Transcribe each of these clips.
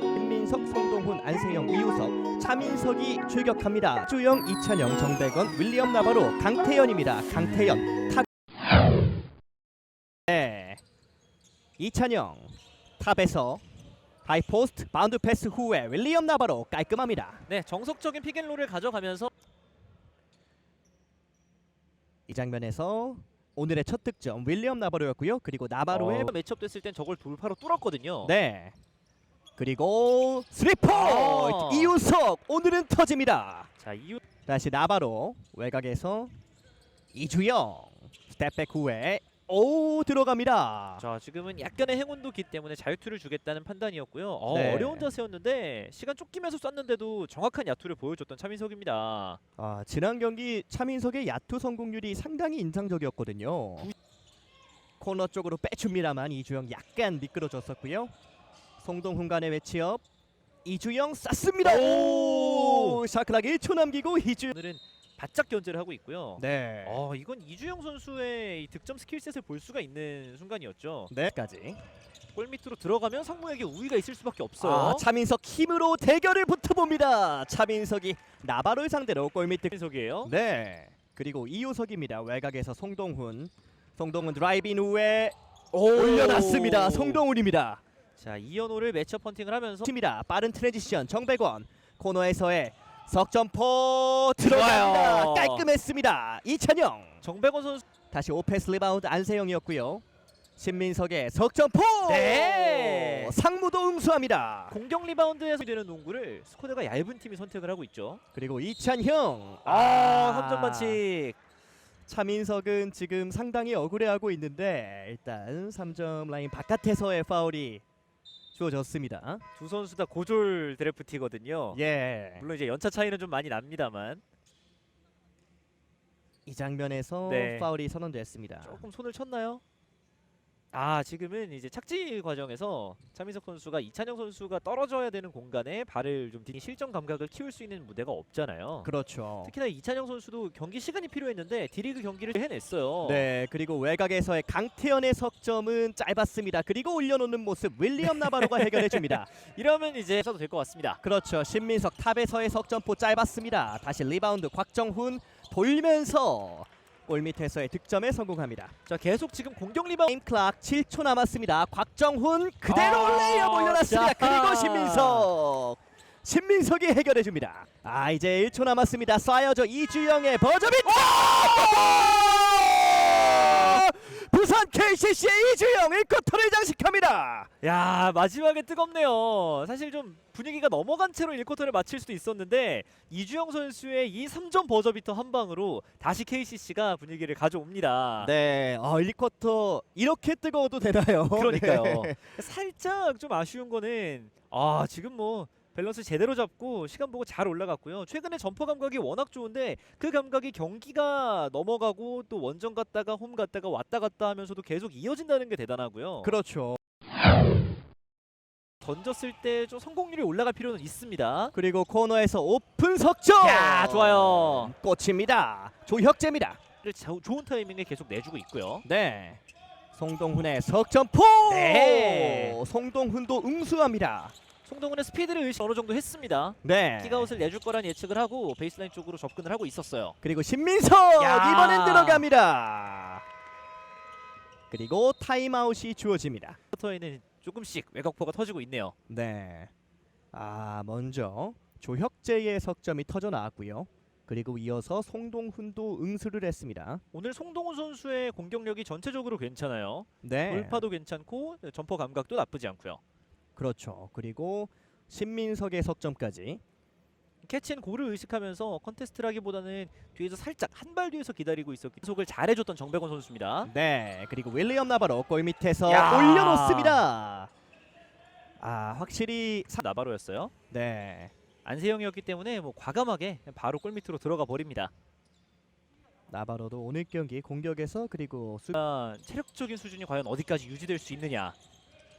김민석, 송동훈, 안세영, 이우석, 차민석이 출격합니다. 주영, 이찬영, 정백원, 윌리엄 나바로, 강태현입니다. 강태현 탑. 네. 이찬영 탑에서 하이포스트 바운드 패스 후에 윌리엄 나바로 깔끔합니다. 네, 정석적인 픽앤롤을 가져가면서 이 장면에서 오늘의 첫 득점 윌리엄 나바로였고요. 그리고 나바로의 어, 매치업 됐을 땐 저걸 돌파로 뚫었거든요. 네. 그리고 스리포 아. 이우석 오늘은 터집니다. 자, 이후 다시 나바로 외곽에서 이주영 스텝백 후에 오 들어갑니다. 자, 지금은 약간의 행운도 기 때문에 자유투를 주겠다는 판단이었고요. 어, 네. 어려운 자세였는데 시간 쫓기면서 쐈는데도 정확한 야투를 보여줬던 차민석입니다. 아, 지난 경기 차민석의 야투 성공률이 상당히 인상적이었거든요. 코너 쪽으로 빼줍니다만 이주영 약간 미끄러졌었고요. 송동훈 간의 매치업 이주영 쐈습니다. 오! 샤클락 1초 남기고 이주 오늘은 바짝 견제를 하고 있고요. 네. 어, 이건 이주영 선수의 이 득점 스킬셋을 볼 수가 있는 순간이었죠. 네까지. 골 밑으로 들어가면 상무에게 우위가 있을 수밖에 없어요. 아, 차민석 힘으로 대결을 붙어봅니다. 차민석이 나바로를 상대로 골밑 득. 차민석이에요. 네. 그리고 이호석입니다. 외곽에서 송동훈. 송동훈 드라이빙 후에 올려놨습니다. 송동훈입니다. 자, 이현호를 매치업 헌팅을 하면서 팀이다. 빠른 트랜지션 정백원 코너에서의 석점포 들어갑니다. 좋아요. 깔끔했습니다. 이찬영 정백원 선수 다시 오페스 리바운드 안세영이었고요. 신민석의 석점포 네. 상무도 응수합니다. 공격 리바운드에서 되는 농구를 스코어가 얇은 팀이 선택을 하고 있죠. 그리고 이찬형 아, 3점 반칙. 차민석은 지금 상당히 억울해하고 있는데 일단 3점 라인 바깥에서의 파울이 주어졌습니다. 두 선수 다 고졸 드래프티거든요. 예. 물론 이제 연차 차이는 좀 많이 납니다만 이 장면에서 네. 파울이 선언됐습니다. 조금 손을 쳤나요? 아 지금은 이제 착지 과정에서 차민석 선수가 이찬영 선수가 떨어져야 되는 공간에 발을 좀 디딘 실전 감각을 키울 수 있는 무대가 없잖아요. 그렇죠. 특히나 이찬영 선수도 경기 시간이 필요했는데 디리그 경기를 해냈어요. 네, 그리고 외곽에서의 강태현의 석점은 짧았습니다. 그리고 올려놓는 모습 윌리엄 나바로가 해결해 줍니다. 이러면 이제 써도 될 것 같습니다. 그렇죠. 신민석 탑에서의 석점포 짧았습니다. 다시 리바운드 곽정훈 돌면서 골 밑에서의 득점에 성공합니다. 자 계속 지금 공격 리바운드 게임 클락 7초 남았습니다. 곽정훈 그대로 아, 레이업 올려놨습니다. 자. 그리고 신민석. 신민석이 해결해 줍니다. 아 이제 1초 남았습니다. 쏴야죠 이주영의 버저비 터. 부산 KCC의 이주영 1쿼터를 장식합니다. 야 마지막에 뜨겁네요. 사실 좀 분위기가 넘어간 채로 1쿼터를 마칠 수도 있었는데 이주영 선수의 이 3점 버저비터 한 방으로 다시 KCC가 분위기를 가져옵니다. 네, 어, 1쿼터 이렇게 뜨거워도 되나요? 그러니까요. 네. 살짝 좀 아쉬운 거는 아 지금 뭐 밸런스 제대로 잡고 시간 보고 잘 올라갔고요. 최근에 점퍼 감각이 워낙 좋은데 그 감각이 경기가 넘어가고 또 원정 갔다가 홈 갔다가 왔다 갔다 하면서도 계속 이어진다는 게 대단하고요. 그렇죠. 던졌을 때 좀 성공률이 올라갈 필요는 있습니다. 그리고 코너에서 오픈 석점. 야, 좋아요. 꽃입니다. 조혁재입니다. 자- 좋은 타이밍에 계속 내주고 있고요. 네. 송동훈의 석점포. 네. 송동훈도 응수합니다. 송동훈의 스피드를 의식 어느 정도 했습니다. 네. 킥아웃을 내줄 거란 예측을 하고 베이스라인 쪽으로 접근을 하고 있었어요. 그리고 신민석 야. 이번엔 들어갑니다. 그리고 타임아웃이 주어집니다. 쿼터에는 조금씩 외곽포가 터지고 있네요. 네. 아 먼저 조혁재의 석점이 터져 나왔고요. 그리고 이어서 송동훈도 응수를 했습니다. 오늘 송동훈 선수의 공격력이 전체적으로 괜찮아요. 네. 돌파도 괜찮고 점퍼 감각도 나쁘지 않고요. 그렇죠. 그리고 신민석의 석점까지. 캐치앤 골을 의식하면서 컨테스트라기보다는 뒤에서 살짝 한 발 뒤에서 기다리고 있었기 속을 잘해줬던 정백원 선수입니다. 네. 그리고 윌리엄 나바로 골 밑에서 야. 올려놓습니다. 아 확실히 사... 나바로였어요. 네. 안세영이었기 때문에 뭐 과감하게 바로 골 밑으로 들어가 버립니다. 나바로도 오늘 경기 공격에서 그리고 수... 아, 체력적인 수준이 과연 어디까지 유지될 수 있느냐.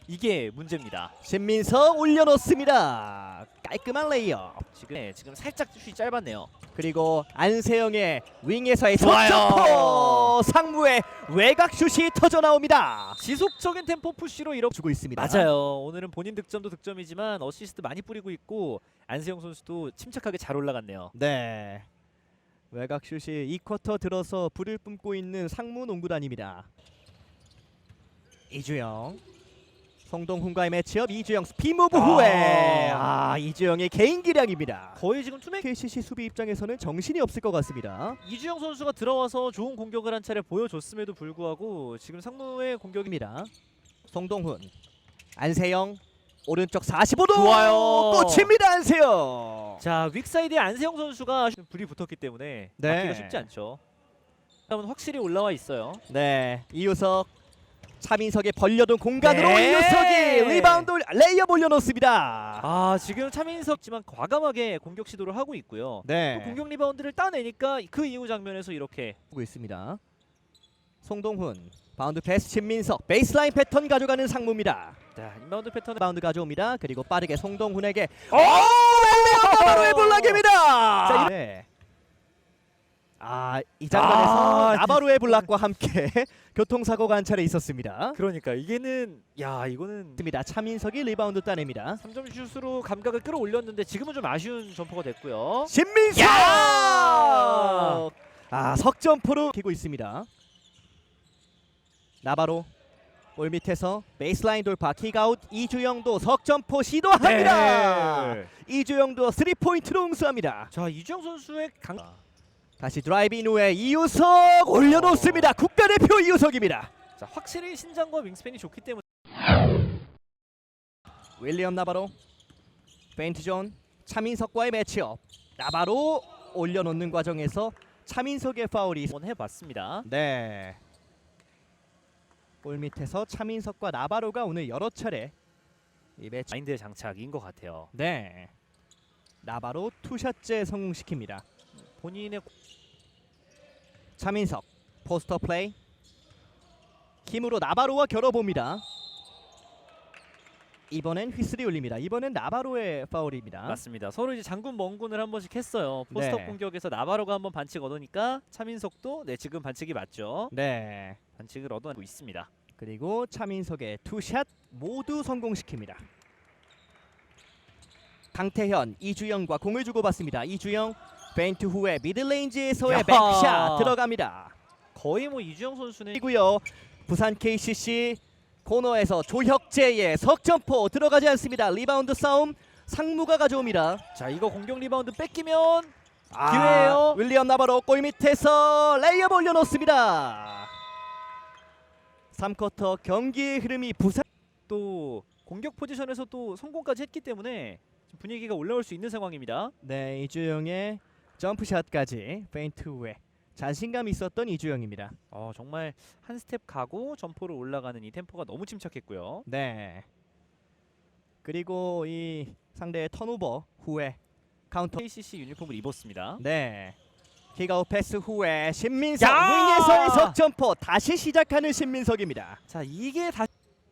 이게 문제입니다. 신민석 올려놓습니다. 깔끔한 레이어. 지금 네, 지금 살짝 슛이 짧았네요. 그리고 안세영의 윙에서의 좋아요. 상무의 외곽 슛이 터져 나옵니다. 지속적인 tempo 푸시로 이렇게 주고 있습니다. 맞아요. 오늘은 본인 득점도 득점이지만 어시스트 많이 뿌리고 있고 안세영 선수도 침착하게 잘 올라갔네요. 네. 외곽 슛이 이 쿼터 들어서 불을 뿜고 있는 상무 농구단입니다. 이주영. 송동훈과의 매치업 이주영 스피무브 아. 후에 아 이주영의 개인 기량입니다. 거의 지금 투맨 KCC 수비 입장에서는 정신이 없을 것 같습니다. 이주영 선수가 들어와서 좋은 공격을 한 차례 보여줬음에도 불구하고 지금 상무의 공격이 입니다. 송동훈, 안세영 오른쪽 45도 좋아요. 꽂힙니다 안세영. 자 윅사이드에 안세영 선수가 불이 붙었기 때문에 네. 막기가 쉽지 않죠. 다음은 확실히 올라와 있어요. 네 이우석 차민석의 벌려둔 공간으로 네. 이우석이 리바운드 레이업 올려놓습니다. 아 지금 차민석지만 과감하게 공격 시도를 하고 있고요. 네 또 공격 리바운드를 따내니까 그 이후 장면에서 이렇게 보고 있습니다. 송동훈 바운드 패스 신민석 베이스라인 패턴 가져가는 상무입니다. 자 인바운드 패턴 바운드 가져옵니다. 그리고 빠르게 송동훈에게 어! 바로의 블락입니다. 자, 이- 네. 아, 이 장면에서 아, 나바로의 블락과 함께 교통사고가 한 차례 있었습니다. 그러니까 이게는 야 이거는 있습니다. 차민석이 리바운드 따냅니다. 3점 슛으로 감각을 끌어올렸는데 지금은 좀 아쉬운 점퍼가 됐고요. 신민석! 야! 아, 석점포로 키고 있습니다. 나바로 골 밑에서 베이스라인 돌파 킥아웃 이주영도 석점포 시도합니다. 네. 이주영도 3포인트로 응수합니다. 자 이주영 선수의 강 다시 드라이빙 후에 이우석 올려놓습니다. 국가대표 이우석입니다. 자, 확실히 신장과 윙스팬이 좋기 때문에 윌리엄 나바로 페인트 존 차민석과의 매치업 나바로 올려놓는 과정에서 차민석의 파울이 한번 해봤습니다. 네. 골 밑에서 차민석과 나바로가 오늘 여러 차례 이 매치 마인드의 장착인 것 같아요. 네. 나바로 투샷째 성공시킵니다. 본인의 차민석 포스터 플레이 김으로 나바로와 겨뤄봅니다. 이번엔 휘슬이 울립니다. 이번엔 나바로의 파울입니다. 맞습니다. 서로 이제 장군 멍군을 한 번씩 했어요. 포스터 네. 공격에서 나바로가 한 번 반칙 얻으니까 차민석도 네 지금 반칙이 맞죠. 네. 반칙을 얻어내고 있습니다. 그리고 차민석의 투샷 모두 성공시킵니다. 강태현, 이주영과 공을 주고받습니다. 이주영 페인트 후에 미들레인지에서의 야. 백샷 들어갑니다. 거의 뭐 이주영 선수는 이고요. 부산 KCC 코너에서 조혁재의 석점포 들어가지 않습니다. 리바운드 싸움 상무가 가져옵니다. 자 이거 공격 리바운드 뺏기면 아, 기회예요. 윌리엄 나바로 골 밑에서 레이업 올려놓습니다. 3쿼터 경기의 흐름이 부산 또 공격 포지션에서 또 성공까지 했기 때문에 분위기가 올라올 수 있는 상황입니다. 네 이주영의 점프샷까지 페인트 후에 자신감 있었던 이주영입니다. 어 정말 한 스텝 가고 점포를 올라가는 이 템포가 너무 침착했고요. 네. 그리고 이 상대의 턴오버 후에 카운터. KCC 유니폼을 입었습니다. 네. 킥아웃 패스 후에 신민석 야! 윙에서의 석점포 다시 시작하는 신민석입니다. 자 이게 다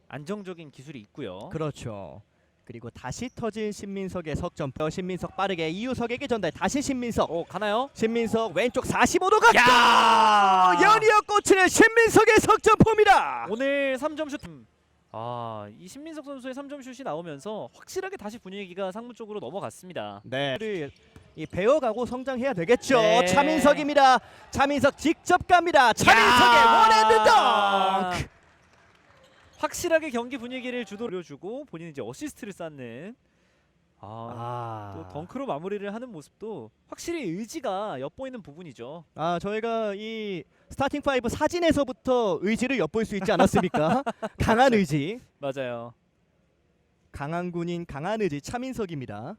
안정적인 기술이 있고요. 그렇죠. 그리고 다시 터진 신민석의 석점포 신민석 빠르게 이우석에게 전달 다시 신민석 어 가나요? 신민석 왼쪽 45도 각도 야! 연이어 꽂히는 신민석의 석점포입니다. 오늘 3점 슛. 음. 아, 이 신민석 선수의 3점 슛이 나오면서 확실하게 다시 분위기가 상무 쪽으로 넘어갔습니다. 네. 이 배워가고 성장해야 되겠죠. 네. 차민석입니다. 차민석 직접 갑니다. 차민석의 야! 원핸드 덩크. 확실하게 경기 분위기를 주도해주고 본인은 이제 어시스트를 쌓는 아, 아, 또 덩크로 마무리를 하는 모습도 확실히 의지가 엿보이는 부분이죠. 아 저희가 이 스타팅 파이브 사진에서부터 의지를 엿볼 수 있지 않았습니까? 강한 의지, 맞아요. 강한 군인 강한 의지 차민석입니다.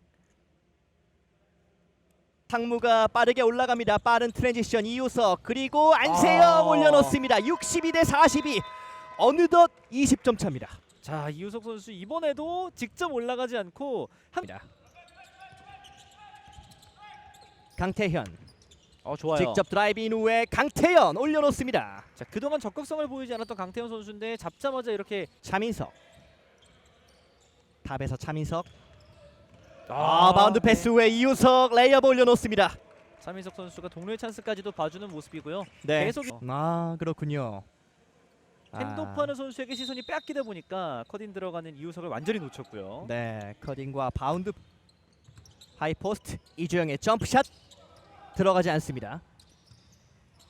상무가 빠르게 올라갑니다. 빠른 트랜지션 이우석 그리고 안세영 아. 올려놓습니다. 62 대 42. 어느덧 20점 차입니다. 자 이우석 선수 이번에도 직접 올라가지 않고 한... 강태현 어 좋아요. 직접 드라이빙 후에 강태현 올려놓습니다. 자 그동안 적극성을 보이지 않았던 강태현 선수인데 잡자마자 이렇게 차민석 탑에서 차민석. 아, 바운드 패스 후에 이우석 레이업 올려놓습니다. 네. 차민석 선수가 동료의 찬스까지도 봐주는 모습이고요. 네. 계속 아 그렇군요. 아, 핸드오프하는 선수에게 시선이 뺏기다 보니까 컷인 들어가는 이우석을 완전히 놓쳤고요. 네 커딩과 바운드 하이 포스트 이주영의 점프샷 들어가지 않습니다.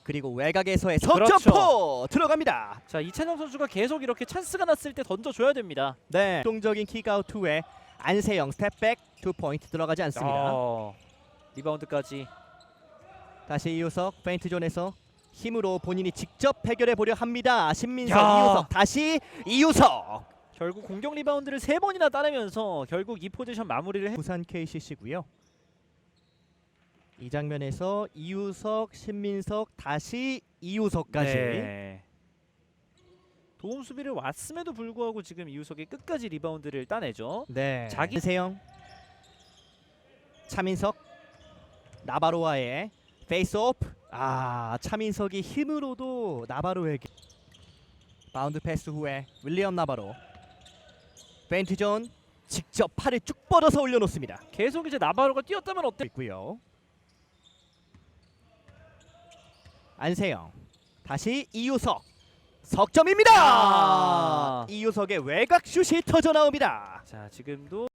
그리고 외곽에서의 그렇죠. 석점포 들어갑니다. 자 이찬영 선수가 계속 이렇게 찬스가 났을 때 던져줘야 됩니다. 네 동적인 킥아웃 후에 안세영 스텝백 투 포인트 들어가지 않습니다. 어, 리바운드까지 다시 이우석 페인트 존에서 힘으로 본인이 직접 해결해 보려 합니다. 신민석 야. 이우석 다시 이우석 결국 공격 리바운드를 세 번이나 따내면서 결국 이 포지션 마무리를 해. 부산 KCC고요. 이 장면에서 이우석, 신민석 다시 이우석까지 네. 도움 수비를 왔음에도 불구하고 지금 이우석이 끝까지 리바운드를 따내죠. 네. 자기- 세영, 차민석, 나바로와의 페이스 오프. 아 차민석이 힘으로도 나바로에게 바운드 패스 후에 윌리엄 나바로 페인트 존 직접 팔을 쭉 뻗어서 올려놓습니다. 계속 이제 나바로가 뛰었다면 어때? 있고요. 안세영 다시 이유석 석점입니다. 야. 이유석의 외곽 슛이 터져 나옵니다. 자 지금도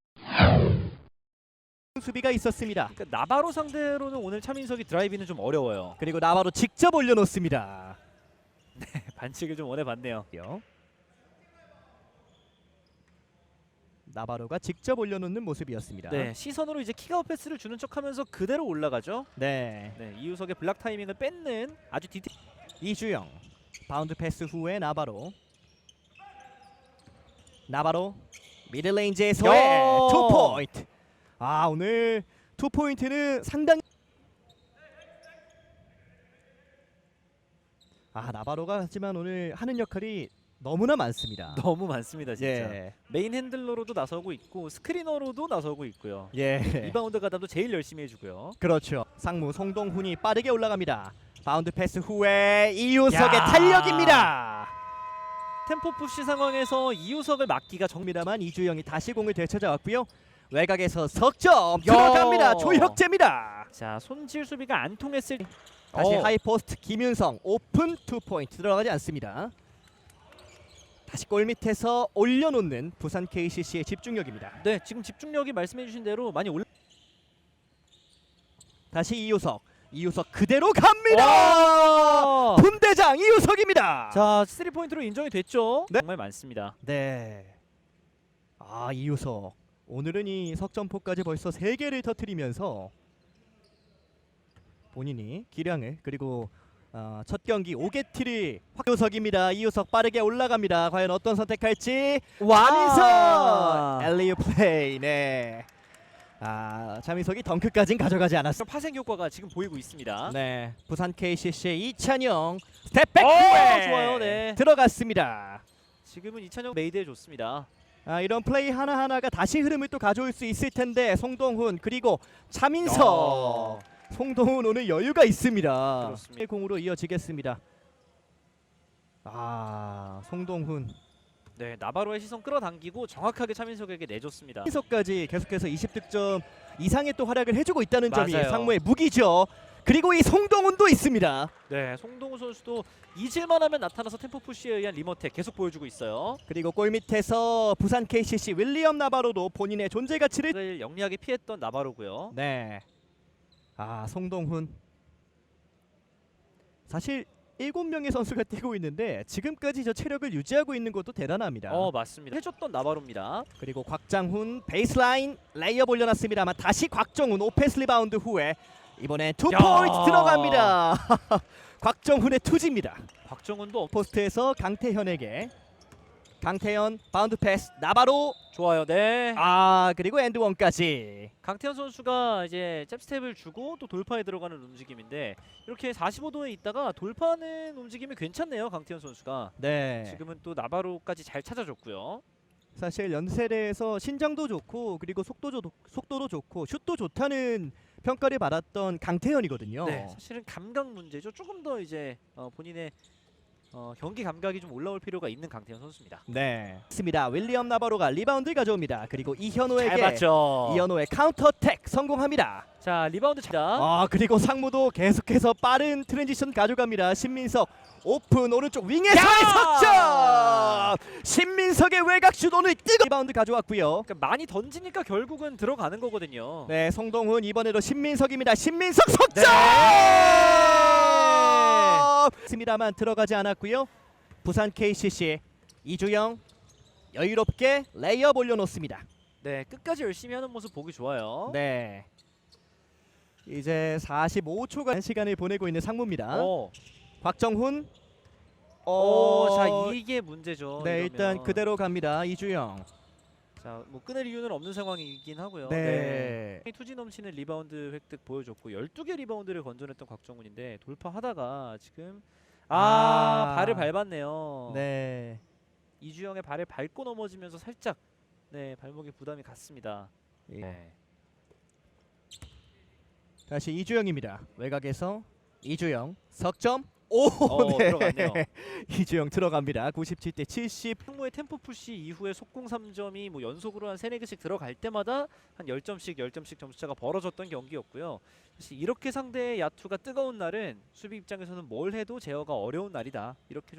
수비가 있었습니다. 그러니까 나바로 상대로는 오늘 차민석이 드라이비는 좀 어려워요. 그리고 나바로 직접 올려놓습니다. 반칙을 좀 원해봤네요. 나바로가 직접 올려놓는 모습이었습니다. 네 시선으로 이제 킥아웃 패스를 주는 척하면서 그대로 올라가죠. 네. 네 이우석의 블락 타이밍을 뺏는 아주 디테일. 이주영 바운드 패스 후에 나바로 나바로 미들레인지에서의 야! 투 포인트 아 오늘 투 포인트는 상당히 아 나바로가 하지만 오늘 하는 역할이 너무나 많습니다 너무 많습니다 진짜. 예. 메인 핸들러로도 나서고 있고 스크리너로도 나서고 있고요. 예 리바운드 가담도 제일 열심히 해주고요. 그렇죠 상무 송동훈이 빠르게 올라갑니다 바운드 패스 후에 이우석의 야! 탄력입니다 템포 푸시 상황에서 이우석을 막기가 정. 정미다만 이주영이 다시 공을 되찾아왔고요. 외곽에서 석점 야! 들어갑니다. 조혁재입니다. 자 손질 수비가 안 통했을 때 다시 어. 하이포스트 김윤성 오픈 투 포인트 들어가지 않습니다. 다시 골 밑에서 올려놓는 부산 KCC의 집중력입니다. 네 지금 집중력이 말씀해주신 대로 많이 올라. 다시 이우석, 이우석 그대로 갑니다. 분대장 이우석입니다. 자 쓰리 포인트로 인정이 됐죠. 네. 정말 많습니다. 네. 아 이우석 오늘은 이 석점포까지 벌써 세 개를 터트리면서 본인이 기량을 그리고 어, 첫 경기 5개티를 확도석입니다. 이우석 빠르게 올라갑니다. 과연 어떤 선택할지 차민석 엘리우 플레이 네. 아 차민석이 덩크까진 가져가지 않았습니다. 파생 효과가 지금 보이고 있습니다. 네, 부산 KCC의 이찬영 스텝백 좋아요, 네. 들어갔습니다. 지금은 이찬영 메이드에 좋습니다. 아, 이런 플레이 하나 하나가 다시 흐름을 또 가져올 수 있을 텐데 송동훈 그리고 차민석 어. 송동훈 오늘 여유가 있습니다. 그렇습니다. 공으로 이어지겠습니다. 아 송동훈 네 나바로의 시선 끌어당기고 정확하게 차민석에게 내줬습니다. 차민석까지 계속해서 20득점 이상의 또 활약을 해주고 있다는 점이 맞아요. 상무의 무기죠. 그리고 이 송동훈도 있습니다. 네 송동우 선수도 잊을만 하면 나타나서 템포 푸시에 의한 리머텍 계속 보여주고 있어요. 그리고 골 밑에서 부산 KCC 윌리엄 나바로도 본인의 존재 가치를 를 영리하게 피했던 나바로고요. 네. 아 송동훈 사실 일곱 명의 선수가 뛰고 있는데 지금까지 저 체력을 유지하고 있는 것도 대단합니다. 어 맞습니다. 해줬던 나바로입니다. 그리고 곽장훈 베이스라인 레이업 올려놨습니다만 다시 곽정훈 오펜스 리바운드 후에 이번에 투 야. 포인트 들어갑니다. 곽정훈의 투지입니다. 곽정훈도 포스트에서 강태현에게 강태현 바운드 패스 나바로 좋아요. 네. 아 그리고 엔드 원까지 강태현 선수가 이제 잽스텝을 주고 또 돌파에 들어가는 움직임인데 이렇게 45도에 있다가 돌파하는 움직임이 괜찮네요. 강태현 선수가. 네 지금은 또 나바로까지 잘 찾아줬고요. 사실 연세대에서 신장도 좋고 그리고 속도 조, 속도도 좋고 슛도 좋다는 평가를 받았던 강태현이거든요. 네, 사실은 감각 문제죠. 조금 더 이제 어, 본인의 어, 경기 감각이 좀 올라올 필요가 있는 강태현 선수입니다. 네. 있습니다. 윌리엄 나바로가 리바운드 가져옵니다. 그리고 이현호에게 잘 봤죠. 이현호의 카운터 택 성공합니다. 자 리바운드 차. 아 그리고 상무도 계속해서 빠른 트랜지션 가져갑니다. 신민석 오픈 오른쪽 윙에서의 야! 석점. 신민석의 외곽 슛 오늘 뜨거 리바운드 가져왔고요. 그러니까 많이 던지니까 결국은 들어가는 거거든요. 네 송동훈 이번에도 신민석입니다. 신민석 석점. 스미다만 들어가지 않았고요. 부산 KCC 이주영 여유롭게 레이업 올려놓습니다. 네 끝까지 열심히 하는 모습 보기 좋아요. 네. 이제 45초간 시간을 보내고 있는 상무입니다. 어. 곽정훈. 어, 자 이게 문제죠. 네 이러면. 일단 그대로 갑니다. 이주영. 자 뭐 끊을 이유는 없는 상황이긴 하고요. 네. 투지 넘치는 리바운드 획득 보여줬고 12개 리바운드를 건져냈던 곽정훈인데 돌파하다가 지금 아, 아. 발을 밟았네요. 네. 이주영의 발을 밟고 넘어지면서 살짝 네 발목에 부담이 갔습니다. 예. 네. 다시 이주영입니다. 외곽에서 이주영 석점. 오, 어, 네. 들어갔네요. 이주영 들어갑니다. 97대 70. 상무의 템포 푸시 이후에 속공 3점이 뭐 연속으로 한 3, 4개씩 들어갈 때마다 한 10점씩 10점씩 점수차가 벌어졌던 경기였고요. 사실 이렇게 상대의 야투가 뜨거운 날은 수비 입장에서는 뭘 해도 제어가 어려운 날이다. 이렇게 좀